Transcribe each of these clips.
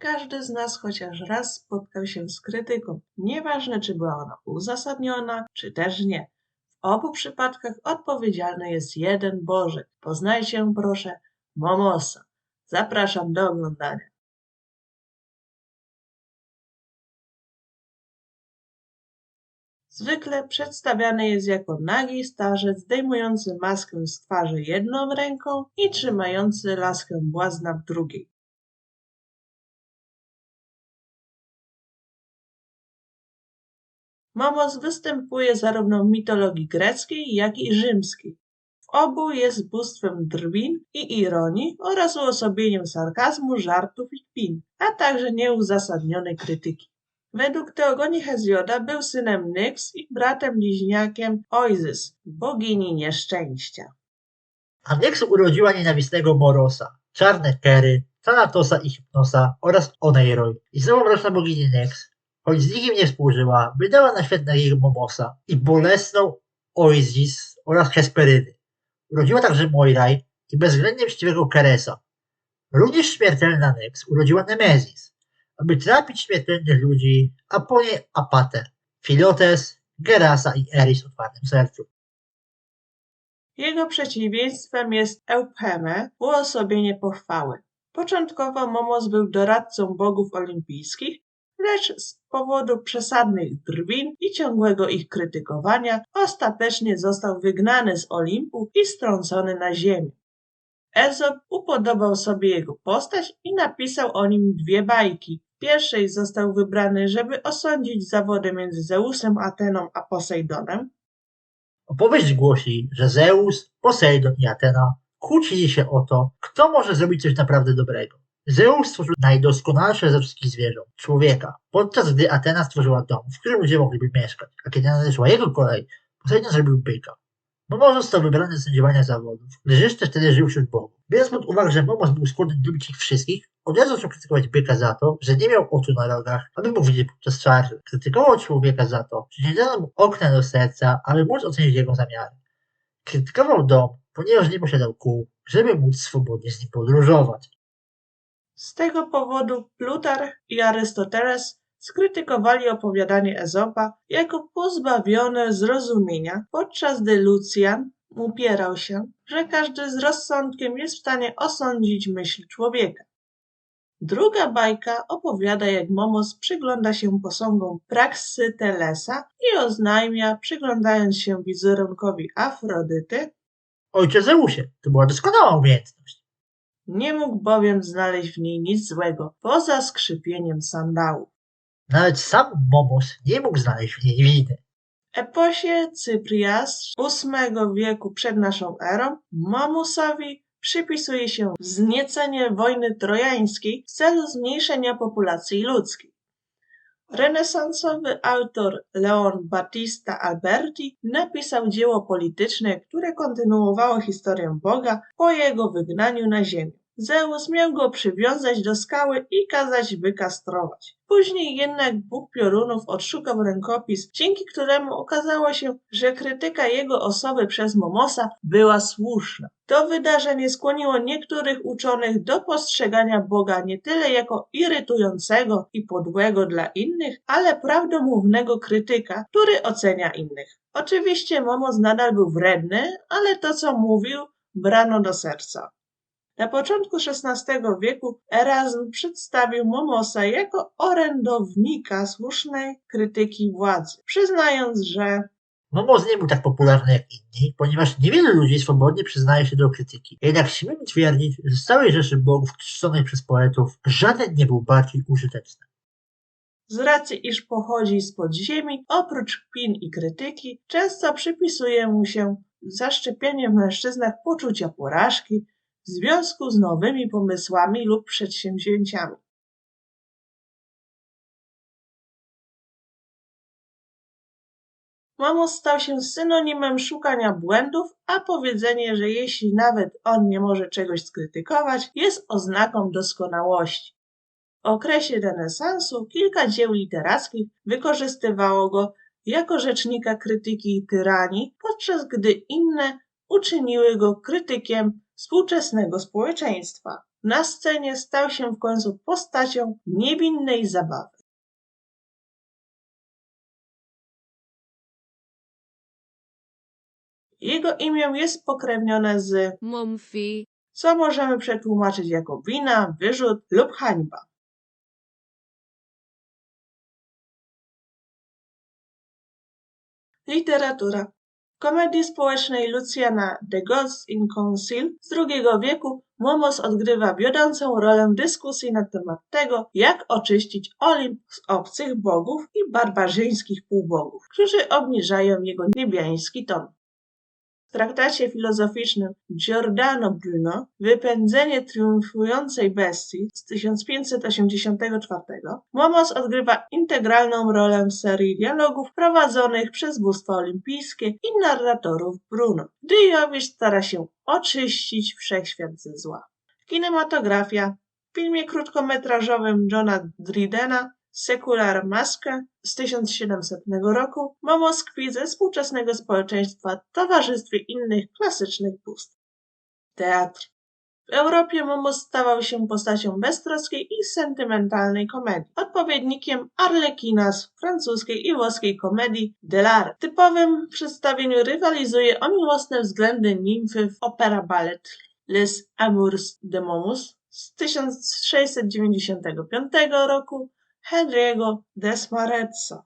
Każdy z nas chociaż raz spotkał się z krytyką, nieważne czy była ona uzasadniona, czy też nie. W obu przypadkach odpowiedzialny jest jeden Boże. Poznajcie proszę Momosa. Zapraszam do oglądania. Zwykle przedstawiany jest jako nagi starzec zdejmujący maskę z twarzy jedną ręką i trzymający laskę błazna w drugiej. Momos występuje zarówno w mitologii greckiej, jak i rzymskiej. W obu jest bóstwem drwin i ironii oraz uosobieniem sarkazmu, żartów i kpin, a także nieuzasadnionej krytyki. Według teogonii Hezjoda był synem Nyx i bratem bliźniakiem Oizys, bogini nieszczęścia. A Nyx urodziła nienawistnego Morosa, czarne Kery, Thanatosa i Hypnosa oraz Oneiroi. I znowu mroczna bogini Nyx, choć z nikim nie współżyła, wydała na świat nagiego Momosa i bolesną Oizis oraz Hesperydy. Urodziła także Moiraj i bezwzględnie mściwego Keresa. Również śmiertelna Nyx urodziła Nemezis, aby trapić śmiertelnych ludzi, a po niej Apatę, Filotes, Gerasa i Eris o otwartym sercu. Jego przeciwieństwem jest Eupheme, uosobienie pochwały. Początkowo Momos był doradcą bogów olimpijskich, lecz z powodu przesadnych drwin i ciągłego ich krytykowania ostatecznie został wygnany z Olimpu i strącony na ziemię. Ezop upodobał sobie jego postać i napisał o nim dwie bajki. W pierwszej został wybrany, żeby osądzić zawody między Zeusem, Ateną a Posejdonem. Opowieść głosi, że Zeus, Posejdon i Atena kłócili się o to, kto może zrobić coś naprawdę dobrego. Zeus stworzył najdoskonalsze ze wszystkich zwierząt, człowieka, podczas gdy Atena stworzyła dom, w którym ludzie mogliby mieszkać, a kiedy nadeszła jego kolej, Posejdon zrobił byka. Momos został wybrany do sędziowania zawodów, gdyż jeszcze wtedy żył wśród bogów. Biorąc pod uwagę, że Momos był skłonny lubić ich wszystkich, od razu zaczął krytykować byka za to, że nie miał oczu na rogach, aby mógł widzieć podczas czarny. Krytykował człowieka za to, że nie dano mu okna do serca, aby móc ocenić jego zamiary. Krytykował dom, ponieważ nie posiadał kół, żeby móc swobodnie z nim podróżować. Z tego powodu Plutarch i Arystoteles skrytykowali opowiadanie Ezopa jako pozbawione zrozumienia, podczas gdy Lucjan upierał się, że każdy z rozsądkiem jest w stanie osądzić myśl człowieka. Druga bajka opowiada, jak Momos przygląda się posągom Praxytelesa i oznajmia, przyglądając się wizerunkowi Afrodyty, Ojcze Zeusie, to była doskonała umiejętność. Nie mógł bowiem znaleźć w niej nic złego, poza skrzypieniem sandałów. Nawet sam Momos nie mógł znaleźć w niej winy. W eposie Cyprias VIII wieku przed naszą erą Momusowi przypisuje się wzniecenie wojny trojańskiej w celu zmniejszenia populacji ludzkiej. Renesansowy autor Leon Battista Alberti napisał dzieło polityczne, które kontynuowało historię Boga po jego wygnaniu na ziemię. Zeus miał go przywiązać do skały i kazać wykastrować. Później jednak Bóg Piorunów odszukał rękopis, dzięki któremu okazało się, że krytyka jego osoby przez Momosa była słuszna. To wydarzenie skłoniło niektórych uczonych do postrzegania Boga nie tyle jako irytującego i podłego dla innych, ale prawdomównego krytyka, który ocenia innych. Oczywiście Momos nadal był wredny, ale to co mówił brano do serca. Na początku XVI wieku Erasm przedstawił Momosa jako orędownika słusznej krytyki władzy, przyznając, że Momos nie był tak popularny jak inni, ponieważ niewielu ludzi swobodnie przyznaje się do krytyki. Jednak śmiem twierdzić, że z całej rzeszy bogów czczonej przez poetów żaden nie był bardziej użyteczny. z racji iż pochodzi z podziemi, oprócz kpin i krytyki, często przypisuje mu się zaszczepienie w mężczyznach poczucia porażki w związku z nowymi pomysłami lub przedsięwzięciami. Momos stał się synonimem szukania błędów, a powiedzenie, że jeśli nawet on nie może czegoś skrytykować, jest oznaką doskonałości. W okresie renesansu kilka dzieł literackich wykorzystywało go jako rzecznika krytyki i tyranii, podczas gdy inne uczyniły go krytykiem współczesnego społeczeństwa. na scenie stał się w końcu postacią niewinnej zabawy. Jego imię jest pokrewnione z, Mumphy, co możemy przetłumaczyć jako wina, wyrzut lub hańba. Literatura. Komedii społecznej Luciana The Gods in Council z II wieku Momos odgrywa wiodącą rolę w dyskusji na temat tego, jak oczyścić Olimp z obcych bogów i barbarzyńskich półbogów, którzy obniżają jego niebiański ton. W traktacie filozoficznym Giordano Bruno Wypędzenie triumfującej bestii z 1584 Momos odgrywa integralną rolę w serii dialogów prowadzonych przez bóstwo olimpijskie i narratorów Bruno, gdy Jowisz stara się oczyścić wszechświat ze zła. Kinematografia w filmie krótkometrażowym Johna Drydena Secular Maske z 1700 roku Momos tkwi ze współczesnego społeczeństwa towarzystwie innych klasycznych bóstw. Teatr. W Europie Momos stawał się postacią beztroskiej i sentymentalnej komedii, odpowiednikiem Arlekina z francuskiej i włoskiej komedii Delare. W typowym przedstawieniu rywalizuje o miłosne względy nimfy w opera ballet Les Amours de Momus z 1695 roku Henry'ego Desmaretsa.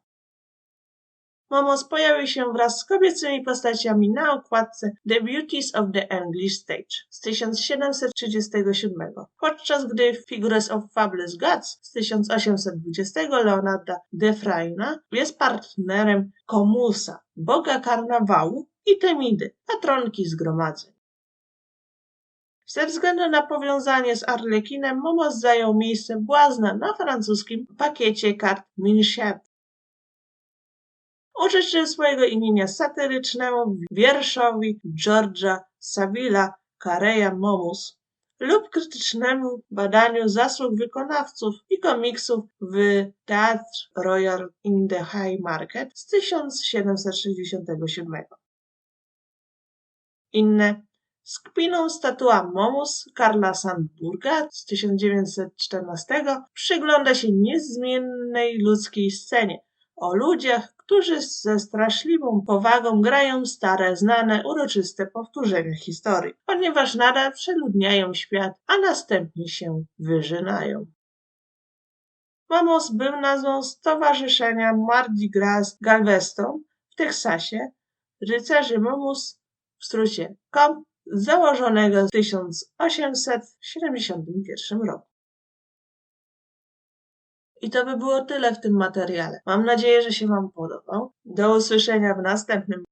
Momos pojawił się wraz z kobiecymi postaciami na okładce The Beauties of the English Stage z 1737, podczas gdy Figures of Fabulous Gods z 1820 Leonarda Defraina jest partnerem Komusa, boga karnawału i Temidy, patronki zgromadzeń. Ze względu na powiązanie z Arlekinem, Momos zajął miejsce błazna na francuskim pakiecie kart Minchet. Użyczył swojego imienia satyrycznemu wierszowi George'a Savilla Carreya Momus lub krytycznemu badaniu zasług wykonawców i komiksów w Teatr Royal in the High Market z 1767. Inne z kpiną statua Momus Karla Sandburga z 1914 przygląda się niezmiennej ludzkiej scenie. O ludziach, którzy ze straszliwą powagą grają stare, znane, uroczyste powtórzenia historii, ponieważ nadal przeludniają świat, a następnie się wyżynają. Mamos był nazwą Stowarzyszenia Mardi Gras Galveston w Teksasie, rycerzy Momus w skrócie KOM założonego w 1871 roku. I to by było tyle w tym materiale. Mam nadzieję, że się Wam podobał. Do usłyszenia w następnym